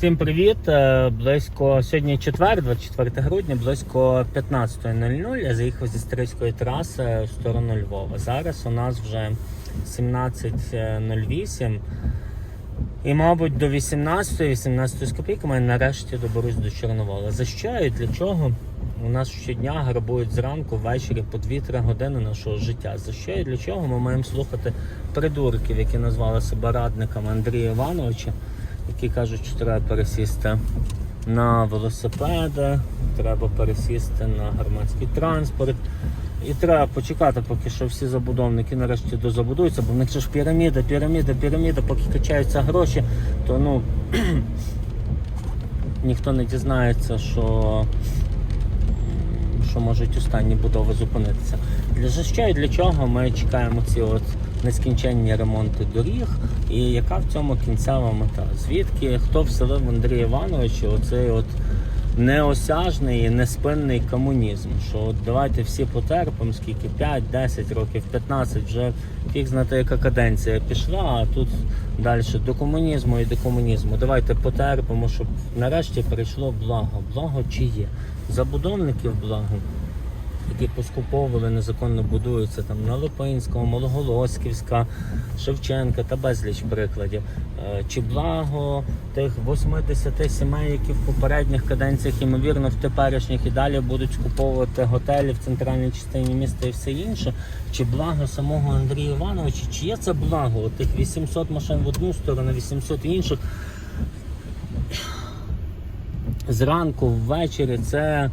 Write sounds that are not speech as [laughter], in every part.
Всім привіт! Е, Близько сьогодні четвер, 24 грудня, близько 15.00 я заїхав зі стрийської траси в сторону Львова. Зараз у нас вже 17.08. І, мабуть, до 18 18 з копійками нарешті доберусь до Чорновола. За що і для чого? У нас щодня грабують зранку, ввечері по 2-3 години нашого життя. За що і для чого ми маємо слухати придурків, які назвали себе радниками Андрія Івановича, які кажуть, що треба пересісти на велосипеди, треба пересісти на громадський транспорт. І треба почекати, поки що всі забудовники нарешті дозабудуються, бо в них ж піраміда, піраміда, піраміда, поки качаються гроші, то ну [clears throat] ніхто не дізнається, що, що можуть останні будови зупинитися. Для що і для чого ми чекаємо ці от нескінченні ремонти доріг, і яка в цьому кінцева мета? Звідки хто вселив Андрія Івановича оцей от неосяжний і неспинний комунізм. Що от давайте всі потерпимо, скільки 5, 10 років, 15, вже фіг знати, яка каденція пішла, а тут далі до комунізму і до комунізму. Давайте потерпимо, щоб нарешті прийшло благо. Благо чи є? Забудовників благо. Які поскуповували, незаконно будуються там на Липинського, Малоголосківська, Шевченка та безліч прикладів. Е, Чи благо тих 80 сімей, які в попередніх каденціях, ймовірно, в теперішніх і далі будуть скуповувати готелі в центральній частині міста і все інше. Чи благо самого Андрія Івановича, чи є це благо? Тих 800 машин в одну сторону, 800 в інших. Зранку, ввечері, це,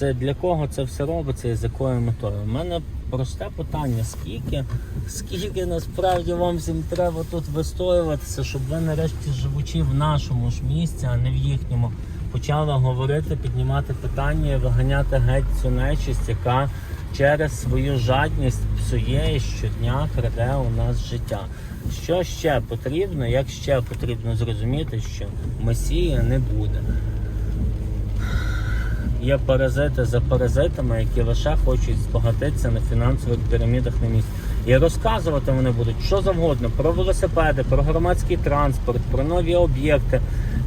це для кого це все робиться і з якою метою? У мене просте питання: скільки, скільки насправді вам всім треба тут вистоюватися, щоб ви нарешті живучи в нашому ж місці, а не в їхньому, почали говорити, піднімати питання і виганяти геть цю нечисть, яка через свою жадність псує і щодня краде у нас життя. Що ще потрібно? Як ще потрібно зрозуміти, що Месія не буде? Є паразити за паразитами, які лише хочуть збагатитися на фінансових пірамідах на місці. І розказувати вони будуть що завгодно про велосипеди, про громадський транспорт, про нові об'єкти,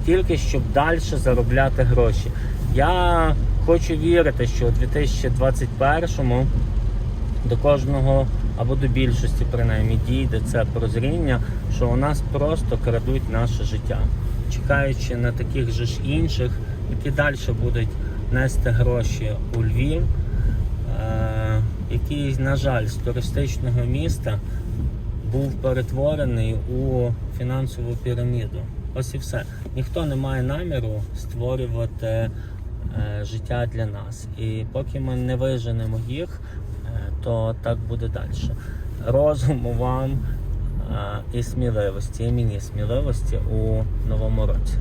тільки щоб далі заробляти гроші. Я хочу вірити, що у 2021-му до кожного або до більшості принаймні дійде це прозріння, що у нас просто крадуть наше життя, чекаючи на таких же ж інших, які далі будуть нести гроші у Львів, е, який, на жаль, з туристичного міста був перетворений у фінансову піраміду. Ось і все. Ніхто не має наміру створювати е, життя для нас. І поки ми не виженемо їх, е, то так буде далі. Розуму вам і сміливості, і мені сміливості у новому році.